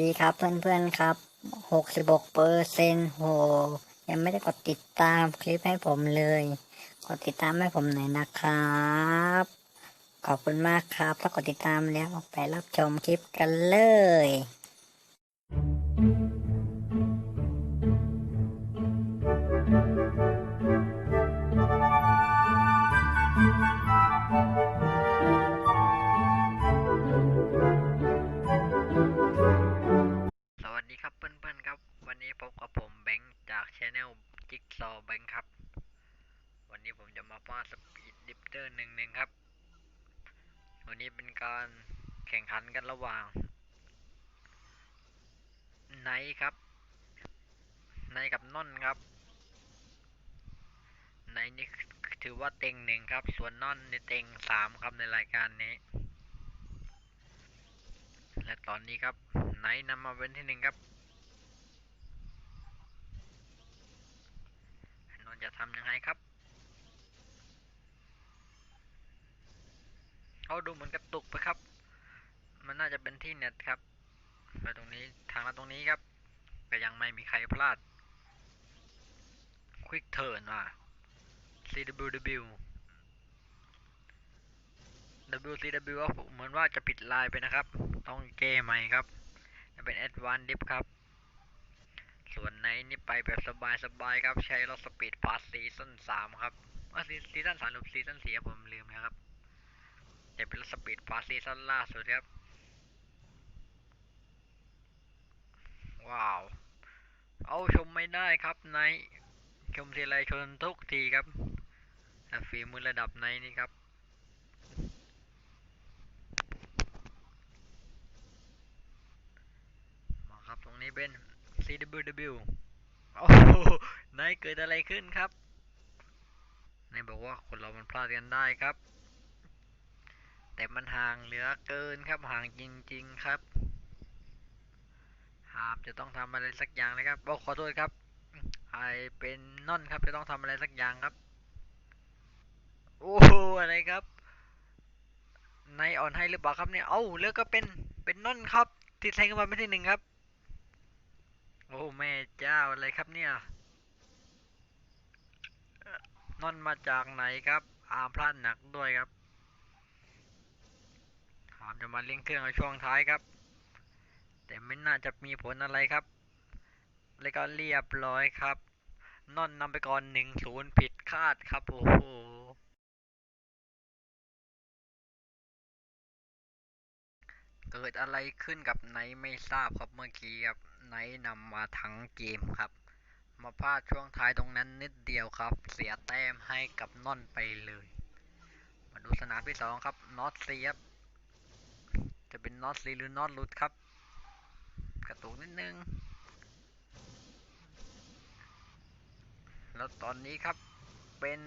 ดีครับเพื่อนๆครับ 66เปอร์เซ็นต์โห ยังไม่ได้กดติดตามคลิปให้ผมเลย กดติดตามให้ผมหน่อยนะครับ ขอบคุณมากครับ ถ้ากดติดตามแล้วไปรับชมคลิปกันเลยส ไนกับนอนครับไนนี่ถือว่าเต็งหนึ่งครับ ส่วนนอนในเต็งสามครับในรายการนี้ และตอนนี้ครับไนท์นำมาเป็นที่หนึ่งครับนนท์จะทำยังไงครับเขาดูเหมือนกระตุกไปครับ มันน่าจะเป็นที่เน็ตครับ ไปตรงนี้ทางลัดตรงนี้ครับก็ยังไม่มีใครพลาด ควิกเทิร์นว่ะ CWW WCW ว่าเหมือนว่าจะปิดลน์ไปนะครับ ต้องเกใหม่ครับจะเป็น Advanced Dip ครับ ส่วนในนี่ไปแบบสบายๆครับ ใช้รถสปีดพาสซีซั่นสามครับว่าซีซั่นสามหรือซีซั่นสี่ผมลืมแล้วครับจะเป็นรถสปีดพาสซีซั่นล่าสุดครับ ว้าว เอาชมไม่ได้ครับใน ชมทีไรชนทุกทีครับฝีมือระดับในนี่ครับมาครับตรงนี้เป็น CWW โอ้โหนายเกิดอะไรขึ้นครับนายบอกว่าคนเรามันพลาดกันได้ครับ แต่มันห่างเหลือเกินครับห่างจริง ๆ ครับหามจะต้องทำอะไรสักอย่างนะครับบอกขอโทษครับ ไอเป็นนอนครับจะต้องทำอะไรสักอย่างครับ โอ้โหอะไรครับนายอ่อนให้หรือเปล่าครับเนี่ย เอ้าแล้วก็เป็นเป็นนอนครับที่แทงขึ้นมาเป็นที่หนึ่งครับ โอ้แม่เจ้าอะไรครับเนี่ยเอ่อนอนมาจากไหนครับอามพลาดหนักด้วยครับอามจะมาเล่งเครื่องในช่วงท้ายครับ แต่ไม่น่าจะมีผลอะไรครับ แล้วก็เรียบร้อยครับ นอนนำไปก่อนหนึ่งศูนย์ผิดคาดครับ โอ้โหเกิดอะไรขึ้นกับไนไม่ทราบครับเมื่อกี้ครับไนนำมาทั้งเกมครับ มาพลาดช่วงท้ายตรงนั้นนิดเดียวครับ เสียแต้มให้กับนอนไปเลย มาดูสนามที่สองครับนอตซีครับจะเป็นนอตซีหรือนอตลุดครับ กระตุกนิดนึง แล้วตอนนี้ครับเป็น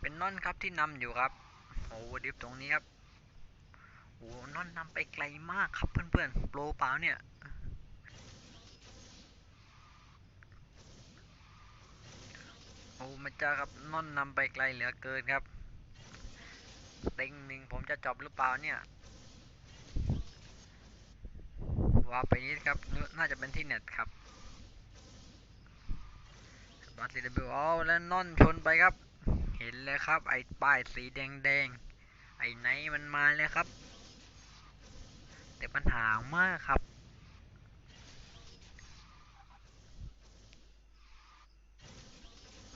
เป็นนอนครับที่นำอยู่ครับโอ้ดิฟตรงนี้ครับโอ้นอนนำไปไกลมากครับเพื่อนๆโปรเปล่าเนี่ยโอ้มาจ้าครับนอนนำไปไกลเหลือเกินครับเต็งหนึ่งผมจะจบหรือเปล่าเนี่ยว่าไปนี้ครับน่าจะเป็นที่เน็ตครับ บาร์ซีเบิวเอาแล้วนอนชนไปครับ เห็นเลยครับ ไอ้ป้ายสีแดงๆ ไอ้ไนมันมาเลยครับ แต่ปัญหามากครับ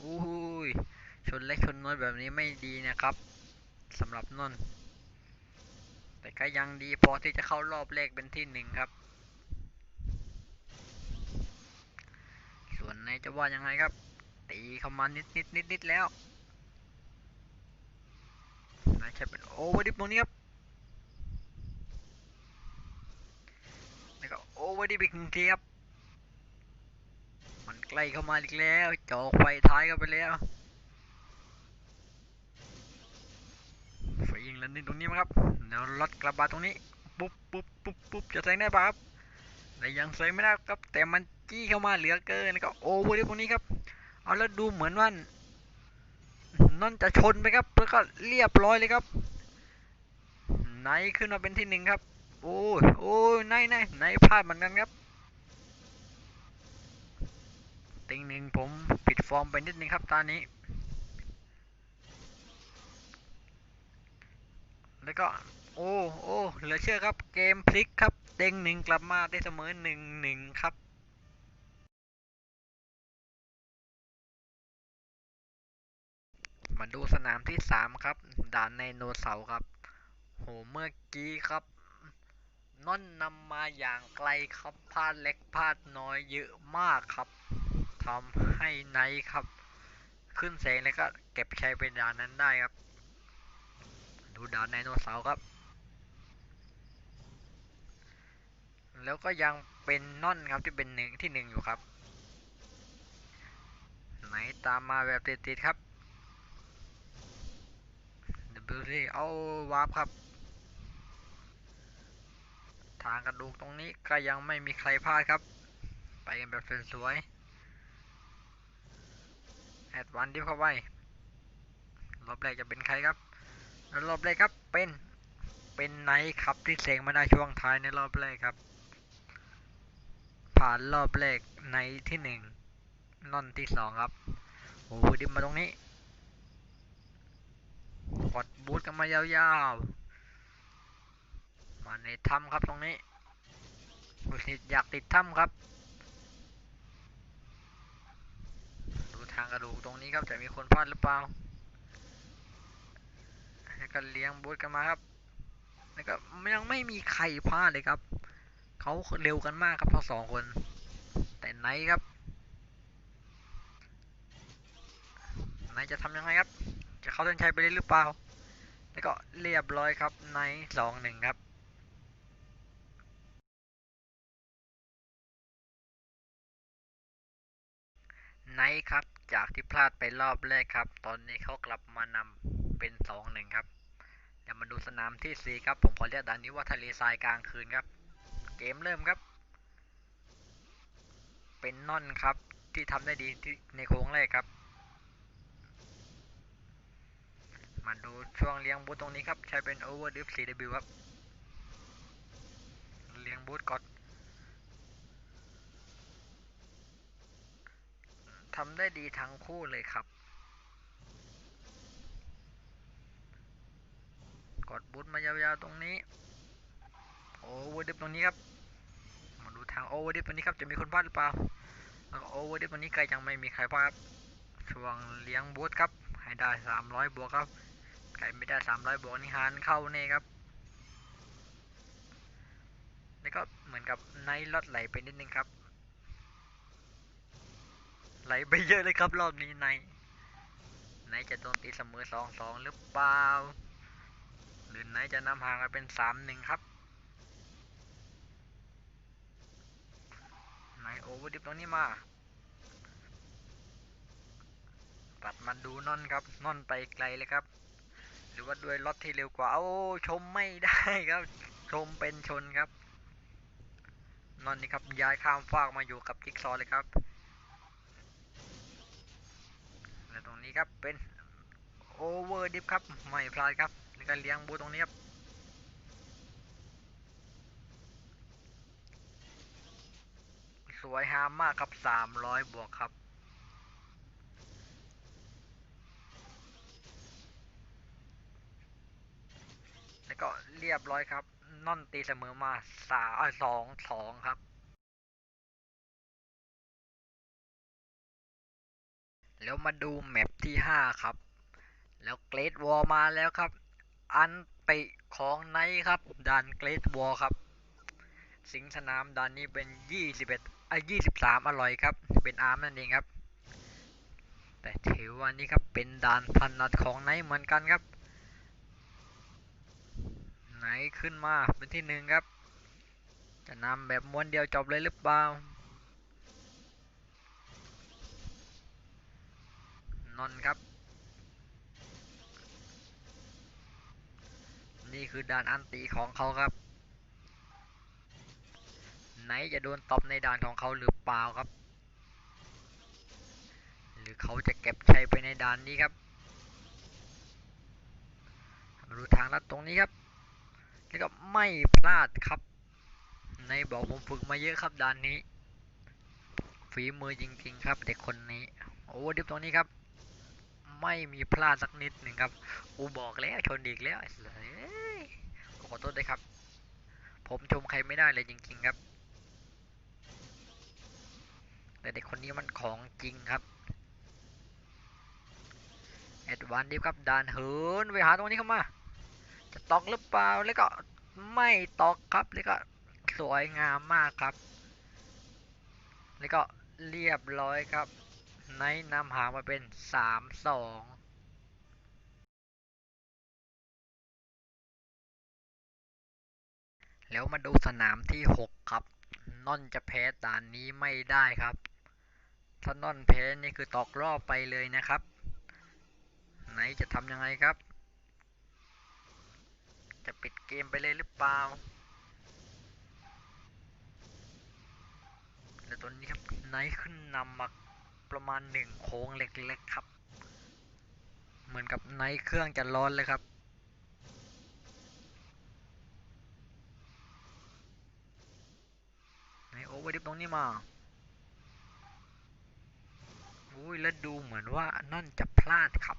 อุ้ยชนเล็กชนน้อยแบบนี้ไม่ดีนะครับสำหรับนนแต่ก็ยังดีพอที่จะเข้ารอบแรกเป็นที่หนึ่งครับ ส่วนในจะว่ายังไงครับ ตีเข้ามานิดนิดนิดนิดแล้วนาใช้เป็นโอเวอร์ดิฟตรงนี้ครับแล้วก็โอเวอร์ดิฟอีกหนึ่งทีครับมันใกล้เข้ามาอีกแล้วจ่อไฟท้ายเข้าไปแล้วไฟยิงแล้วนี่ตรงนี้มั้งครับเดี๋ยวรถกระบะตรงนี้ปุ๊บปุ๊บปุ๊บปุ๊บจะแซงได้ปะครับแต่ยังแซงไม่ได้ครับแต่มันจี้เข้ามาเหลือเกินแล้วก็โอเวอร์ดิฟตรงนี้ครับ เอาแล้วดูเหมือนว่านั่นจะชนไปครับแล้วก็เรียบร้อยเลยครับไหนขึ้นมาเป็นที่หนึ่งครับ โอ้ยโอ้ยนายนายนพลาดเหมือนกันครับติงหนึ่งผมผิดฟอร์มไปนิดนึงครับตอนนี้ แล้วก็โอ้โอ้เหลือเชื่อครับเกมพลิกครับเต็งหนึ่งกลับมาได้เสมอหนึ่งหนึ่งครับ ดูสนามที่สามครับ ด่านในโนเสาร์ครับ โห เมื่อกี้ครับน้อนนำมาอย่างไกลครับพลาดเล็กพลาดน้อยเยอะมากครับทำให้ไนครับ ขึ้นแสงแล้วก็เก็บชัยไปด่านนั้นได้ครับ ดูด่านไดโนเสาร์ครับ แล้วก็ยังเป็นน่อนครับที่เป็นหนึ่งที่หนึ่งอยู่ครับ ไหนตามมาแบบติดๆครับ WC เอาวาร์ปครับ ทางกระดูกตรงนี้ก็ยังไม่มีใครพลาดครับ ไปกันแบบสวยๆแอดวันดิฟเข้าไปรอบแรกจะเป็นใครครับแล้วรอบแรกครับเป็นเป็นไนท์ครับที่เสงมาได้ช่วงท้ายในรอบแรกครับ ผ่านรอบแรกในที่หนึ่งนอนที่สองครับโอ้โหดิมมาตรงนี้ กดบูทกันมายาวๆ มาในถ้ำครับตรงนี้ผู้สิทธิ์อยากติดถ้ำครับ ดูทางกระดูกตรงนี้ครับจะมีคนพลาดหรือเปล่าแล้วก็เลี้ยงบูทกันมาครับ แล้วก็ยังไม่มีใครพลาดเลยครับ เขาเร็วกันมากครับทั้งสองคน แต่ไนท์ครับไนท์จะทำยังไงครับ จะเข้าเส้นชัยไปเลยหรือเปล่า แล้วก็เรียบร้อยครับไนสองหนึ่งครับไนท์ครับจากที่พลาดไปรอบแรกครับ ตอนนี้เขากลับมานำเป็นสองหนึ่งครับเดี๋ยวมาดูสนามที่สี่ครับ ผมขอเรียกด่านนี้ว่าทะเลทรายกลางคืนครับ เกมเริ่มครับ เป็นนอนครับที่ทำได้ดีที่ในโค้งแรกครับ มาดูช่วงเลี้ยงบูทตรงนี้ครับ ใช้เป็น Overdrift 4W ครับ เลี้ยงบูทกดทำได้ดีทั้งคู่เลยครับ กดบูทมายาวๆตรงนี้ โอเวอร์ดิฟตรงนี้ครับ มาดูทางโอเวอร์ดิฟตรงนี้ครับ จะมีคนพลาดหรือเปล่า แล้วโอเวอร์ดิฟตรงนี้ก็ยังไม่มีใครพลาดช่วงเลี้ยงบูทครับ ให้ได้ 300 บวกครับ ใครไม่ได้300บวกนี่หารเข้าเน่ครับ แล้วก็เหมือนกับไนท์ลดไหลไปนิดนึงครับ ไหลไปเยอะเลยครับรอบนี้ไนท์ไนท์จะโดนตีเสมอ2-2หรือเปล่า หรือไนท์จะนำห่างกันเป็น3-1ครับไหนโอเวอร์ดิฟตรงนี้มาตัดมาดูนอนครับนอนไปไกลเลยครับ หรือว่าด้วยรถที่เร็วกว่า โอ้ชมไม่ได้ครับ ชมเป็นชนครับนอนนี่ครับย้ายข้ามฟากมาอยู่กับจิ๊กซอเลยครับและตรงนี้ครับเป็นโอเวอร์ดิฟครับไม่พลาดครับแล้วก็เลี้ยงบูตรงนี้ครับสวยฮามมากครับ 300 บวกครับ แล้ว ก็เรียบร้อยครับนอนตีเสมอมาสาสองสองครับ แล้วมาดูแมปที่5ครับ แล้วเกรดวอลมาแล้วครับ อันติของไนท์ครับด่านเกรดวอลครับ สิงสนามด่านนี้เป็น21ไอ้23อร่อยครับ เป็นอาร์มนั่นเองครับ แต่ถือว่านี่ครับเป็นด่านพันนัดของไนท์เหมือนกันครับ ไหนขึ้นมาเป็นที่หนึ่งครับ จะนำแบบม้วนเดียวจบเลยหรือเปล่านนครับ นี่คือด่านอันตีของเขาครับ ไหนจะโดนตบในด่านของเขาหรือเปล่าครับ หรือเขาจะเก็บชัยไปในด่านนี้ครับมาดูทางลัดตรงนี้ครับ แล้วก็ไม่พลาดครับ ในบอกผมฝึกมาเยอะครับด้านนี้ ฝีมือจริง ๆ ครับ เด็กคนนี้ โอ้ดิฟตรงนี้ครับ ไม่มีพลาดสักนิดหนึ่งครับ อูบอกแล้วชนอีกแล้วเอ้ยขอโทษด้วยครับ ผมชมใครไม่ได้เลยจริง ๆ ครับ แต่เด็กคนนี้มันของจริงครับแอดวานดิฟครับด่านเหินไปหาตรงนี้เข้ามา จะตอกหรือเปล่าแล้วก็ไม่ตอกครับแล้วก็สวยงามมากครับ แล้วก็เรียบร้อยครับไนนำหางมาเป็นสามสองแล้วมาดูสนามที่หกครับนอนจะแพ้ด่านนี้ไม่ได้ครับ ถ้านอนแพ้นี่คือตกรอบไปเลยนะครับ ไหนจะทำยังไงครับ จะปิดเกมไปเลยหรือเปล่าแล้วตัวนี้ครับไนท์ขึ้นนำมาประมาณหนึ่งโค้งเล็กๆครับ เหมือนกับไนท์เครื่องจะร้อนเลยครับไนท์โอเวอร์ดิฟตรงนี้มาอุ้ยแล้วดูเหมือนว่านั่นจะพลาดครับ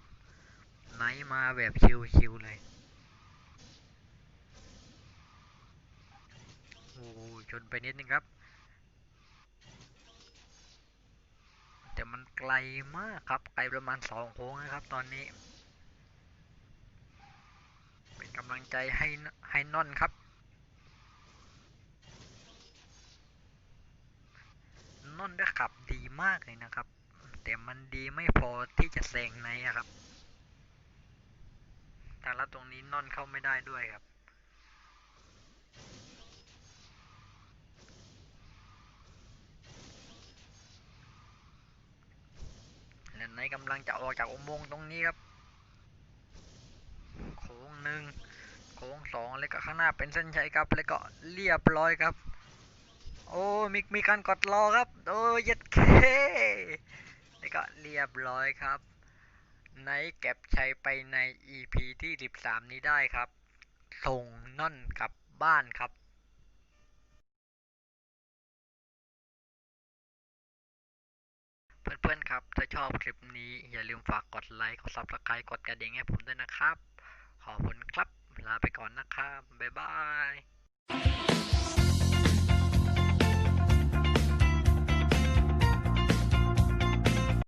ไนท์มาแบบชิวๆเลย โอ้ชนไปนิดนึงครับ แต่มันไกลมากครับ ไกลประมาณสองโค้งนะครับ ตอนนี้ เป็นกำลังใจให้ให้นอนครับนอนได้ขับดีมากเลยนะครับ แต่มันดีไม่พอที่จะแซงในครับแต่ละตรงนี้นอนเข้าไม่ได้ด้วยครับ และ ในกำลังจะออกจากอุโมงค์ตรงนี้ครับ โค้งหนึ่งโค้งสองแล้วก็ข้างหน้าเป็นเส้นชัยครับ แล้วก็เรียบร้อยครับ โอ้มีมีการกดรอครับ โอ้ยัดเคแล้วก็เรียบร้อยครับไนเก็บชัยไปใน EP ที่ 13 นี้ได้ครับ ส่งน่อนกลับบ้านครับ เพื่อนๆครับ ถ้าชอบคลิปนี้อย่าลืมฝากกดไลค์ กด Subscribe กดกระดิ่งให้ผมด้วยนะครับ ขอบคุณครับ ลาไปก่อนนะครับ บ๊ายบาย